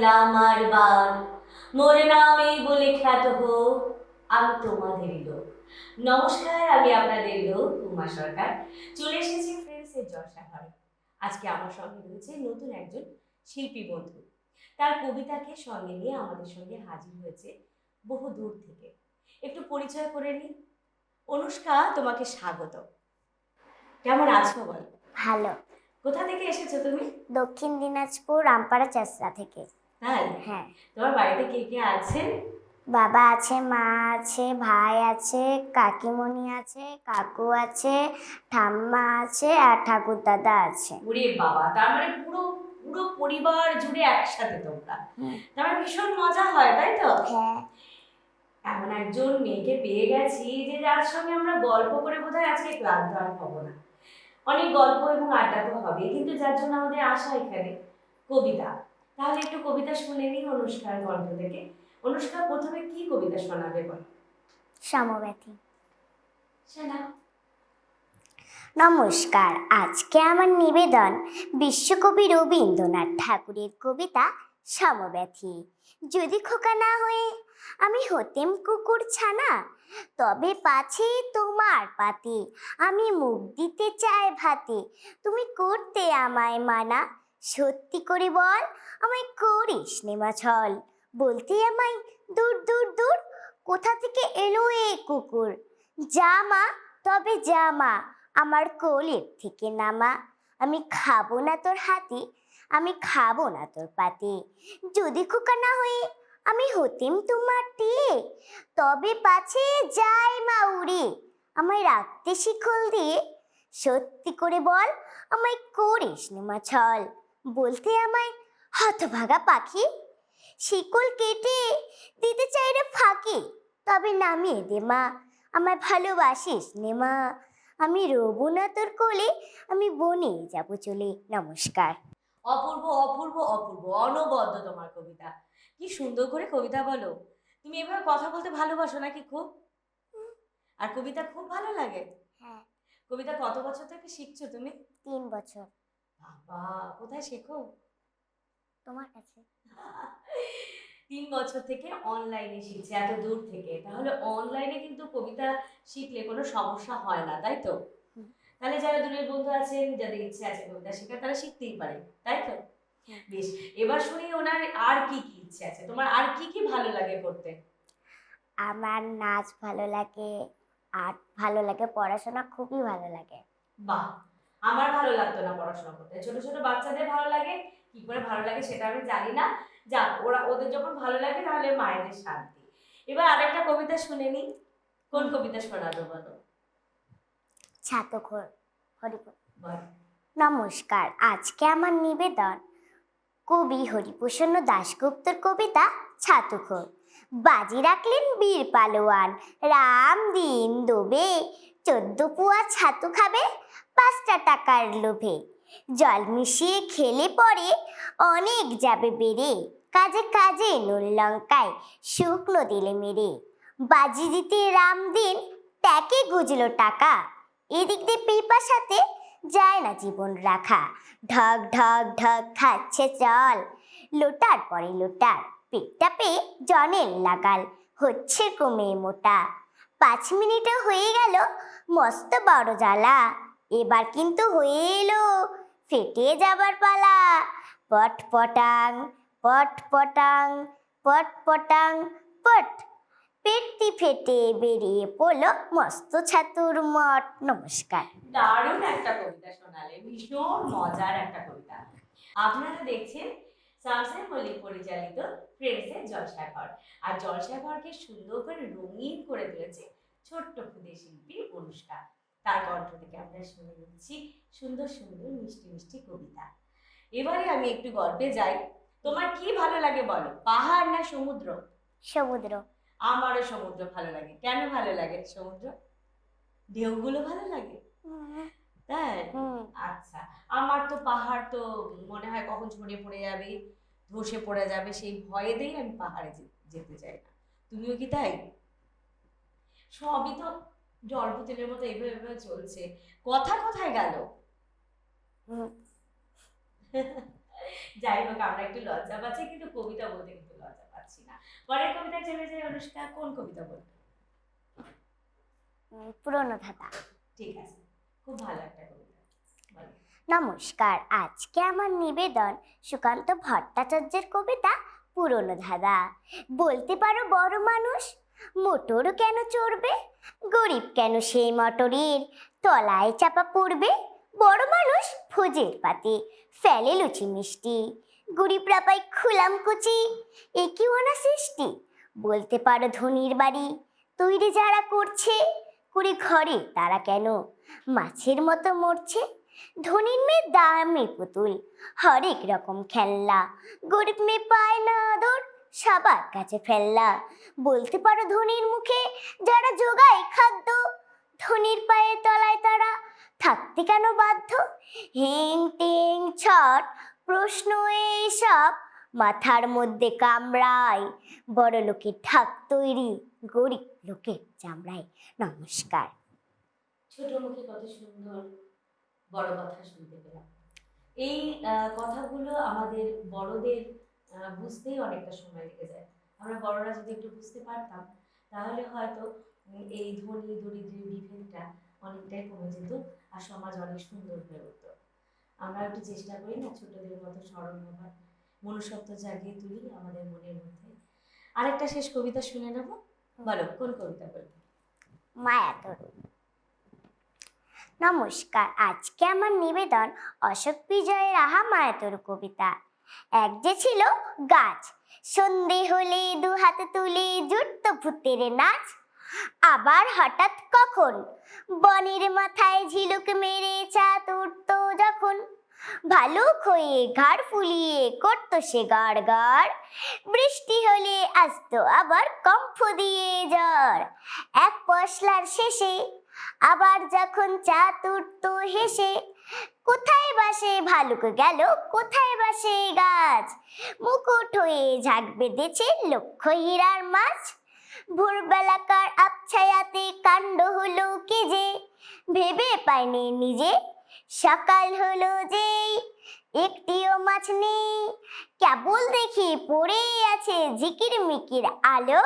তার আর বার মোর নামে বলে খ্যাত হোক আমি তোমাদেরই লোক। নমস্কার আমি আপনাদের লোক উমা সরকার। চলে এসেছি ফ্রেন্ডসের জলসা ঘরে আজকে আমার সঙ্গে রয়েছে নতুন একজন শিল্পী বন্ধু। তার কবিতাকে সঙ্গে নিয়ে আমাদের সঙ্গে হাজির হয়েছে বহু দূর থেকে। একটু পরিচয় করে নিই। অনুষ্কা তোমাকে স্বাগত। কেমন আছো বল? ভালো। কোথা থেকে এসেছ তুমি? দক্ষিণ দিনাজপুর রামপাড়া চেষ্টা থেকে। তাই? হ্যাঁ। তোমার বাড়িতে কে কে আছেন বাবা আছে মা আছে ভাই আছে কাকিমণি আছে কাকু আছে ঠাম্মা আছে আর ঠাকুর দাদা আছে। ওরে বাবা তার মানে পুরো পুরো পরিবার জুড়ে একসাথে তোমরা। তার মানে ভীষণ মজা হয় তাই তো? হ্যাঁ। এমন একজন মেয়েকে পেয়ে গেছি যে যার সঙ্গে আমরা গল্প করে বোধহয় আজকে ক্লান্ত আর হব না। অনেক গল্প এবং আড্ডা তো হবে কিন্তু যার জন্য আমাদের আশা এখানে কবিতা। তাহলে একটু কবিতা শুনে নিই অনুষ্ঠান কণ্ঠ থেকে। অনুষ্ঠান প্রথমে কি কবিতা শোনাবে বল? সমব্যথী। শোনা নমস্কার আজকে আমার নিবেদন বিশ্বকবি রবীন্দ্রনাথ ঠাকুরের কবিতা সমব্যথী। যদি খোকা না হয়ে আমি হতেম কুকুর ছানা তবে পাছে তোমার পাতে আমি মুখ দিতে চাই ভাতে তুমি করতে আমায় মানা সত্যি করে বল, আমায় করিস নেমা ছল বলতে আমায়, দূর দূর দূর, কোথা থেকে এলো এ কুকুর? যা মা, তবে যা মা, আমার কোলের থেকে নামা। আমি খাব না তোর হাতে, আমি খাব না তোর পাতে। যদি খোকা না হয়ে আমি হতেম তোমার টিয়ে, তবে পাছে যাই মা উড়ে। আমায় রাখতে শিখল দিয়ে, সত্যি করে বল, আমায় করিস নেমা ছল বলতে আমায় হতভাগা পাখি। শিকল কেটে দিতে চাই রে ফাঁকি তবে নামিয়ে দে মা আমায় ভালোবাসিস নে মা। আমি রবো না তোর কোলে আমি বনে যাব চলে নমস্কার। অপূর্ব অপূর্ব অপূর্ব অনবদ্য তোমার কবিতা। কি সুন্দর করে কবিতা বলো। তুমি এভাবে কথা বলতে ভালোবাসো নাকি খুব? আর কবিতা খুব ভালো লাগে? হ্যাঁ। কবিতা কত বছর থেকে শিখছো তুমি? তিন বছর। বাবা কোথায় শেখো তোমার কাছে। তিন বছর থেকে অনলাইনে শিখছে এত দূর থেকে। তাহলে অনলাইনে কিন্তু কবিতা শিখলে কোনো সমস্যা হয় না তাই তো? তাহলে যারা দূরের বন্ধু আছেন যাদের ইচ্ছে আছে কবিতা শেখার তারা শিখতেই পারে তাই তো? বেশ এবার শুনি ওনার আর কি কি ইচ্ছে আছে? তোমার আর কি কি ভালো লাগে করতে? আমার নাচ ভালো লাগে আর্ট ভালো লাগে পড়াশোনা খুবই ভালো লাগে। বাহ আমার ভালো লাগতো না পড়াশোনা করতে। ছোট ছোট বাচ্চাদের ভালো লাগে কি করে ভালো লাগে সেটা আমি জানি না। যাক ওরা ওদের যখন ভালো লাগে তাহলে মায়েদের শান্তি। এবার আরেকটা কবিতা শুনে নি কোন কবিতা শোনাবে বলো? ছাতখোর হরিপুর। নমস্কার আজকে আমার নিবেদন কবি হরিপ্রসন্ন দাশগুপ্তর কবিতা ছাতুখোর বাজি রাখলেন বীর পালোয়ান রাম দিন দোবে চোদ্দ পুয়া ছাতু খাবে পাঁচটা টাকার লোভে। জল মিশিয়ে খেলে পরে অনেক যাবে বেড়ে। কাজে কাজে নুন লঙ্কায় শুকনো দিলে মেরে। বাজি দিতে রাম দিন ট্যাকে গুজলো টাকা। এদিক দিয়ে পিপার সাথে যায় না জীবন রাখা। ঢক ঢক ঢক খাচ্ছে চল লোটার পরে লোটার, পেটটা পেয়ে জনের লাগাল হচ্ছে কমে মোটা। পাঁচ মিনিটে হয়ে গেল, মস্ত বড় জ্বালা। এবার কিন্তু হয়ে এলো। ফেটে যাবার পালা। পট পটাং পট পটাং পট পটাং, পট। পেটটি ফেটে বেরিয়ে পড়ল মস্ত ছাতুর মঠ। নমস্কার। দারুণ একটা কবিতা শোনালে, ভীষণ মজার একটা কবিতা। আপনারা দেখছেন শামসেন মল্লিক পরিচালিত ফ্রেন্ডসের জলসাঘর। আর জলসাঘরকে সুন্দর করে রঙিন করে তুলেছে ছোট্ট ক্ষুদে শিল্পী অনুষ্কা। তার কণ্ঠ থেকে আমরা শুনে নিচ্ছি সুন্দর সুন্দর মিষ্টি মিষ্টি কবিতা। এবারে আমি একটু গল্পে যাই। তোমার কি ভালো লাগে বলো? পাহাড় না সমুদ্র? সমুদ্র। আমারও সমুদ্র ভালো লাগে। কেন ভালো লাগে সমুদ্র? ঢেউগুলো ভালো লাগে? তাই? হুম। আচ্ছা আমার তো পাহাড় তো মনে হয় কখন ঝরে পড়ে যাবে ধসে পড়ে যাবে সেই ভয়েতেই আমি পাহাড়ে যেতে চাই না। তুমিও কি তাই? সবই তো জল পুতুলের মতো এভাবে এভাবে চলছে। কথা কোথায় গেল। যাই হোক আমরা একটু লজ্জা পাচ্ছি কিন্তু কবিতা বলতে কিন্তু লজ্জা পাচ্ছি না। পরের কবিতা চলে যায় অনুষ্কা কোন কবিতা বলবে? পুরনো ধাঁধা ঠিক আছে খুব ভালো একটা কবিতা। নমস্কার আজকে আমার নিবেদন সুকান্ত ভট্টাচার্যের কবিতা পুরনো ধাঁধা। বলতে পারো বড় মানুষ মোটর কেন চড়বে? গরিব কেন সেই মোটরের? তলায় চাপা পড়বে? বড় মানুষ ভোজের পাতে ফেলে লুচি মিষ্টি। গরিবরা পাই খুলাম কুচি, এ কি ওনা সৃষ্টি? বলতে পারো ধনির বাড়ি, তৈরি যারা করছে করে ঘরে তারা কেন মাছের মতো মরছে? ধনির মেয়ে দামে পুতুল, হরেক রকম খেলনা, গরিব মেয়ে পায় না আদর সবার কাছে ফেললা বলতে পারো ধনির মুখে, যারা যোগায় খাদ্য, ধনির পায়ের তলায় তারা থাকতে কেন বাধ্য? হিং, টিং, ছট, প্রশ্ন এইসব মাথার মধ্যে কামড়ায়। বড় লোকের ঠাক তৈরি, গরিব লোকের চামড়ায়। নমস্কার। ছোট মুখে কত সুন্দর বড় কথা শুনতে পেলাম। এই কথাগুলো আমাদের বড়দের বুঝতেই অনেকটা সময় লেগে যায়। আমরা বড়রা যদি একটু বুঝতে পারতাম, তাহলে হয়তো এই ধনী দরিদ্রের বিভেদটা অনেকটাই কমে যেত আর সমাজ অনেক সুন্দর হয়ে উঠতো। আমরা একটু চেষ্টা করি না ছোটদের মতো স্মরণ হবার মনুষ্যত্ব জাগিয়ে তুলি আমাদের মনের মধ্যে। আরেকটা শেষ কবিতা শুনে নেব। বলো, কোন কবিতা বলব? মায়া নমস্কার আজকে আমার নিবেদন? অশোক বিজয় রাহা মায়াতরু কবিতা। এক যে ছিল গাছ। সন্ধে হলে দু হাতে তুলে জুটত ভূতের নাচ। আবার হঠাৎ কখন বনের মাথায় ঝিলুক মেরে চাঁদ উঠত যখন। ভালুক হয়ে ঘাড় ফুলিয়ে করতো সে গাড় গাড়। বৃষ্টি হলে আসতো আবার কম্ফ দিয়ে জ্বর। এক পশলার শেষে আবার যখন চাঁদ উঠতো হেসে কোথায় বাসে ভালুক গেল? কোথায় বাসে গাছ? মুকুট হয়ে ঝাঁক বেঁধেছে লক্ষ হীরার মাছ। ভোরবেলাকার আবছায়াতে কাণ্ড হলো কি যে? ভেবে পায়নি নিজে। সকাল হলো যে একটিও মাছ নেই। কেবল দেখি পড়েই আছে ঝিকির মিকির আলো।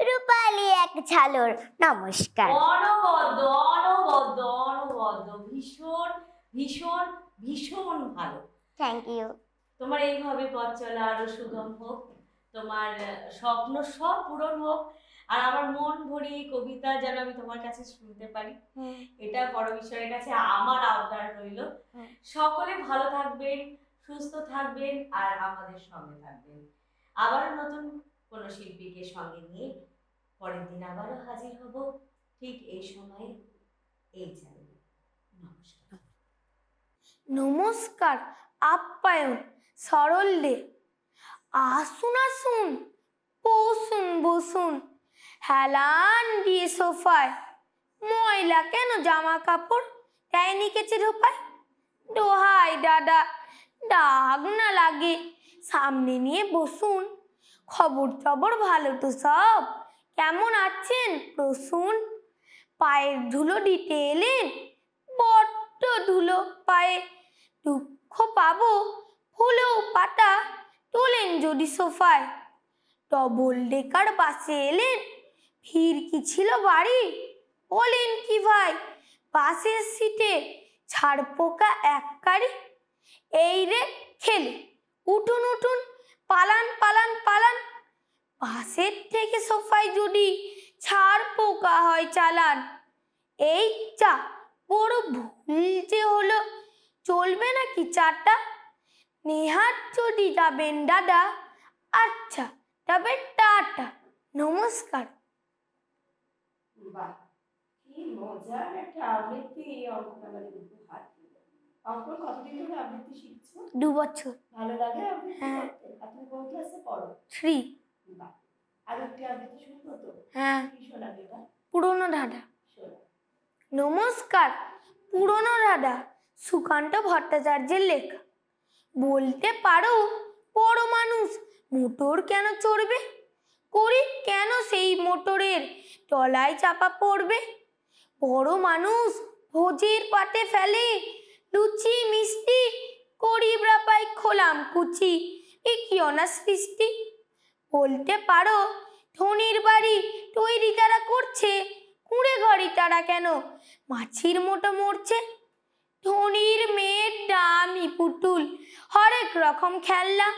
রূপালি এক ঝালর নমস্কার। অনবদ্য অনবদ্য অনবদ্য ভীষণ ভীষণ ভীষণ ভালো। থ্যাংক ইউ তোমার এইভাবে পথ চলা আরও সুগম হোক তোমার স্বপ্ন সব পূরণ হোক আর আমার মন ভরি কবিতা যেন আমি তোমার কাছে শুনতে পারি। এটা পরমেশ্বরের কাছে আমার আবদার রইল। সকলে ভালো থাকবেন সুস্থ থাকবেন আর আমাদের সঙ্গে থাকবেন। আবারও নতুন কোনো শিল্পীকে সঙ্গে নিয়ে পরের দিন আবারও হাজির হব। ঠিক এই সময়ে এই চ্যানেলে। নমস্কার নমস্কার, আপ্যায়ন সরল্যে আসুন আসুন, বসুন বসুন। হেলান দিয়ে সোফায়। ময়লা কেন জামা কাপড়? দেয়নি কেচে ঢোপায় দোহাই, দাদা ডাক না লাগে। সামনে নিয়ে বসুন। খবর টবর ভালো তো সব। কেমন আছেন? প্রসূন পায়ের ধুলো দিতে এলেন? বড্ড ধুলো পায়ে দুঃখ পাবো ফুলেও পাতা যদি সোফায় ডবল ডেকার বাসে এলেন, ভিড় কি ছিল বাড়ি? বলেন কি ভাই বাসের সিটে ছাড় পোকা এক কারি? এই রে, খেলে। উঠুন উঠুন, পালান পালান পালান। বাসের থেকে সোফায় যদি ছাড় পোকা হয় চালান, এই চা বড় ভুল যে হলো, চলবে নাকি চাটা নেহাত যদি যাবেন দাদা আচ্ছা তবে টাটা নমস্কার। কি মজার একটা আবৃত্তি এই অঙ্কটা উপহার দিল অঙ্ক কতদিন ধরে আবৃত্তি শিখছো? দু বছর। ভালো লাগে হ্যাঁ। করতে? আর তুমি কোন ক্লাসে পড়ো? থ্রি। আর একটি আবৃত্তি শুনব তো? হ্যাঁ। কি শোনাবে এবার পুরনো দাদা নমস্কার পুরনো দাদা সুকান্ত ভট্টাচার্যের লেখা। বলতে পারো, বড় মানুষ, মোটর কেন চড়বে? করি কেন সেই মোটরের তলায় চাপা পড়বে? বড় মানুষ ভোজের পাতে ফেলে, লুচি, মিষ্টি, গরিবরা পায় খোলা হলাম কুচি, এ কি অনা সৃষ্টি? বলতে পারো, ধনির বাড়ি তৈরি তারা করছে, কুঁড়ে ঘড়ি তারা কেন? মাছির মতো মরছে ধনির মেয়ের দামি পুতুল, হরেক রকম খেলনা।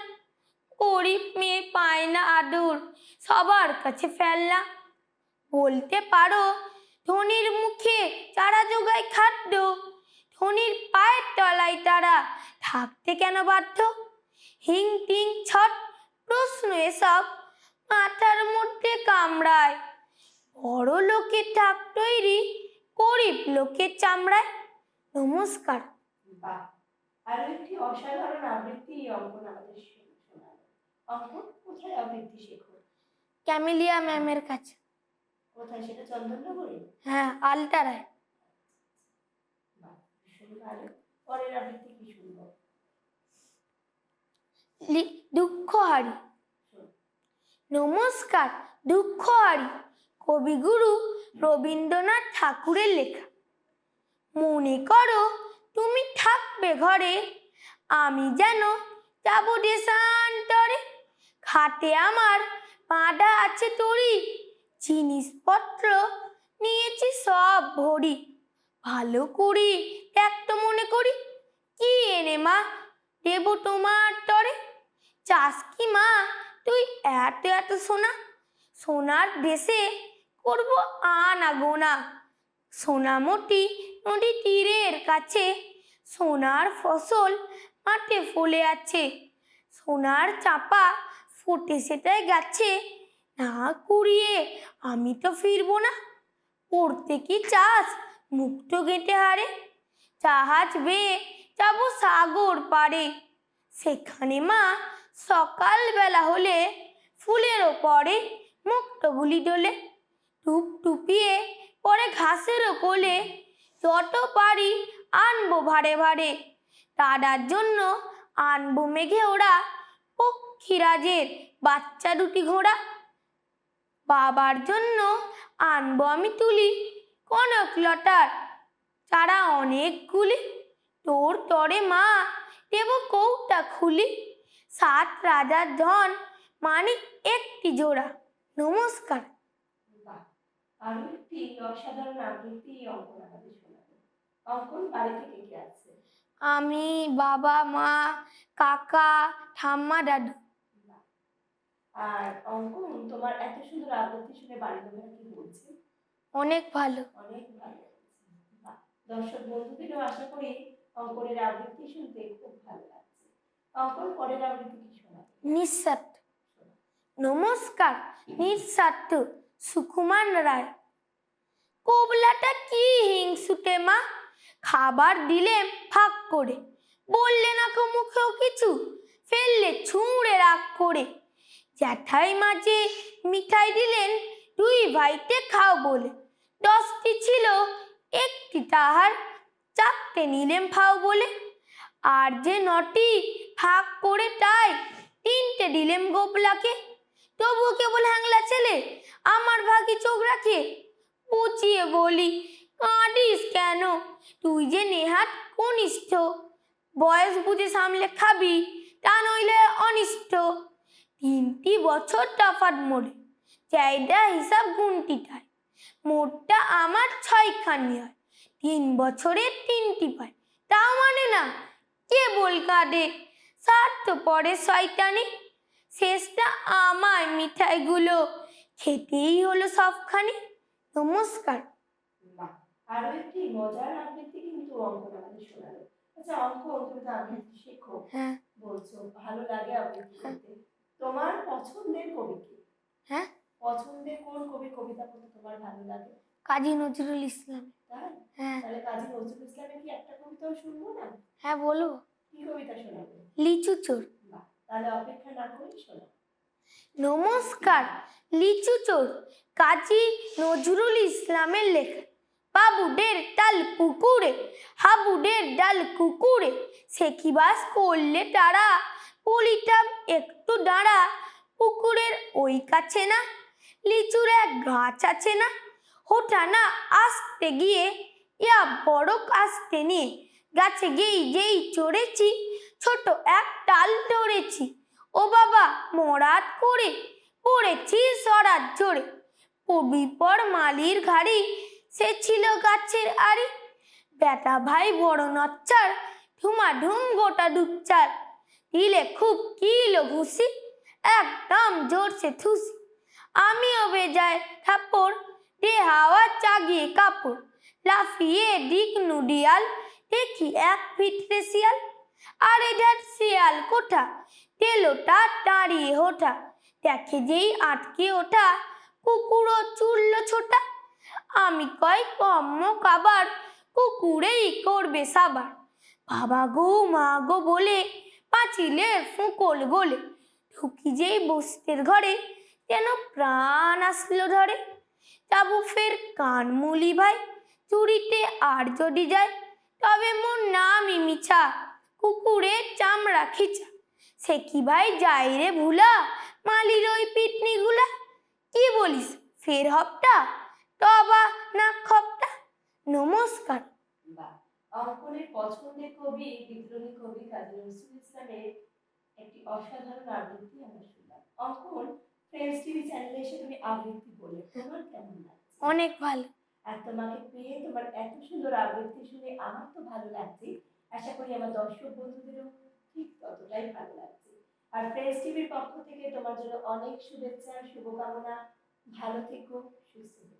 গরিব মেয়ে পায় না আদর, সবার কাছে ফেলনা। বলতে পারো, ধনির মুখে চারা জোগায় খাদ্য, ধনির পায়ের তলায় তারা থাকতে কেন বাধ্য? হিং টিং ছট, প্রশ্ন এসব মাথার মধ্যে কামড়ায়। বড় লোকের ঠাক তৈরি, গরিব লোকের চামড়ায়। নমস্কার। বাহ আরও একটি অসাধারণ আবৃত্তি অঙ্কন আমাদের শোনালো। অঙ্কন কোথায় আবৃত্তি শেখো? ক্যামিলিয়া ম্যামের কাছে। কোথায়? সেটা চন্দননগরে? হ্যাঁ ভালো। পরের আবৃত্তি কি শুনব? দুঃখ হারি নমস্কার দুঃখ হারি কবিগুরু রবীন্দ্রনাথ ঠাকুরের লেখা। মনে করো তুমি থাকবে ঘরে, আমি যেন যাব দেশান্তরে খাটে আমার বাঁধা আছে তরি, জিনিসপত্র নিয়েছি সব ভরি। ভালো করি দেখ তো মনে করি, কি এনে মা দেব তোমার তরে? চাস কি মা তুই এত এত সোনা? সোনার দেশে করব আনা গোনা সোনামতি নদী তীরের কাছে। সোনার ফসল মাঠে ফলে আছে। সোনার চাপা ফুটে সেটাই গাছে। না কুড়িয়ে আমি তো ফিরবো না। পড়তে কি চাস মুক্ত গেঁটে হারে জাহাজ বেয়ে যাব সাগর পারে সেখানে মা সকালবেলা হলে ফুলের ওপরে মুক্তগুলি ডোলে। টুপ টুপিয়ে পরে ঘাসেরও কোলে যত পারি আনব ভারে ভারে। দাদার জন্য আনব মেঘে ওরা পক্ষীরাজের বাচ্চা দুটি ঘোড়া। বাবার জন্য আনব আমি তুলি কনক লতার, চারা অনেকগুলি তোর তরে মা দেব কৌটা খুলি। সাত রাজার ধন মানে একটি জোড়া। নমস্কার। আরও একটি অসাধারণ আবৃত্তি অঙ্কন আমাদের শোনালো অঙ্কন বাড়িতে কে কে আছে আমি বাবা মা কাকা ঠাম্মা দাদু। আর অঙ্কন তোমার এত সুন্দর আবৃত্তি শুনে বাড়ির লোকেরা কি বলছে? অনেক ভালো। অনেক ভালো। দর্শক বন্ধুদেরও আশা করি অঙ্কনের আবৃত্তি শুনতে খুব ভালো লাগছে। অঙ্কন পরের আবৃত্তি কি শোনাবে? নিঃস্বার্থ। নমস্কার নিঃস্বার্থ। সুকুমান রায়। কোবলাটা কি হিংসুটে মা খাবার দিলে ফাঁক করে, বললে না কো মুখেও কিছু, ফেললে ছুঁড়ে রাগ করে। জ্যাঠাই মাঝে মিঠাই দিলেন, দুই ভাইতে খাও বলে। দশটি ছিল, একটি তাহার, চারটে নিলেম ফাও বলে। আর যে নটি ফাঁক করে তাই তিনটে দিলেম গোপলাকে। তবুও কেবল হ্যাংলা ছেলে, আমার ভাগে চোখ রাখে। বুঝিয়ে বলি, কাঁদিস কেন? তুই যে নেহাত কনিষ্ঠ, বয়স বুঝে সামলে খাবি, তা নইলে অনিষ্ট। তিনটি বছর তফাৎ মোড়ে, চাহিদা হিসাব গুনতিটায়, মোটটা আমার ছয়খানি হয়। তিন বছরে তিনটি পায় তা মানে না কে বল কাঁদে। স্বার্থ পরে শয়তানি শেষটা আমায় মিঠাইগুলো। খেতেই হলো সবখানি। নমস্কার। বাহ। আরও একটি মজার আবৃত্তি কিন্তু অঙ্কন আমাদের শোনালো। আচ্ছা অঙ্কন তুমি তো আবৃত্তি শেখো। হ্যাঁ। বলছো ভালো লাগে আবৃত্তি করতে। তোমার পছন্দের কবি কে? হ্যাঁ। পছন্দের কোন কবি কবিতা পড়তে তোমার ভালো লাগে? কাজী নজরুল ইসলাম। হ্যাঁ। তাহলে কাজী নজরুল ইসলামের কি একটা কবিতাও শুনব না? হ্যাঁ বলো। কি কবিতা শোনাবে? লিচু চোর। তাহলে অপেক্ষা না করে শোনো। নমস্কার, লিচু চোর, কাজী নজরুল ইসলামের লেখা। বাবুদের ডাল পুকুরে, হাবুদের ডাল কুকুরে, সে কি বাস করলে তারা? বলিতাম, একটু দাঁড়া, পুকুরের ওই কাছে না, লিচুর এক গাছ আছে না। হোটা না আসতে গিয়ে, ইয়া বড় আসতে নিয়ে, গাছে গেই যেই চড়েছি ছোট এক টাল ধরেছি। ও বাবা, মরাত করে পড়েছি সরাত জোরে। পড়বি পর মালির ঘাড়ি সে ছিল গাছের আড়ি। বেটা ভাই বড় নচ্চার, ঢুমাঢুম গোটা দুচ্চার। দিলে খুব কিলো ঘুষি, একদম জোরসে থুসি। আমিও বেজায় থাপ্পড়, দে হাওয়া চাগিয়ে কাপড়। লাফিয়ে দিক নুডিয়াল দেখি এক ফিটরে শিয়াল আর এটার শিয়াল কোঠা তেলোটা দাঁড়িয়ে ওঠা। দেখে যেই আটকে ওঠা, কুকুরও চুলল ছোটা। আমি কয় কম্ম কাবার, কুকুরেই করবে সাবার। বাবা গো, মা গো বলে পাঁচিলের ফুকল গোলে। ঢুকি যেই বস্তির ঘরে, যেন প্রাণ আসলো ধরে। যাব ফের কান মুলি ভাই, চুরিতে আর যদি যায় তবে মোর নামই মিছা। কুকুরের চামড়া খিচা। সে কি ভাই যাই রে ভুলা? মালির ওই পিটনিগুলা? কি বলিস? ফের হপটা তবা না খপটা নমস্কার। অঙ্কনের পছন্দের কবি বিদ্রোহী কবি কাজী নজরুল ইসলামের একটি অসাধারণ আবৃত্তি আমরা শুনলাম। অঙ্কন ফ্রেন্ডস টিভি চ্যানেলে এসে তুমি আবৃত্তি বলে তোমার কেমন লাগছে? অনেক ভালো। আর তোমাকে পেয়ে তোমার এত সুন্দর আবৃত্তি শুনে আমার তো ভালো লাগছে। আশা করি আমার দর্শক বন্ধুদেরও ঠিক ততটাই ভালো লাগছে। আর ফ্রেন্ডস টিভির পক্ষ থেকে তোমার জন্য অনেক শুভেচ্ছা, শুভকামনা। ভালো থেকো, সুস্থ থেকো।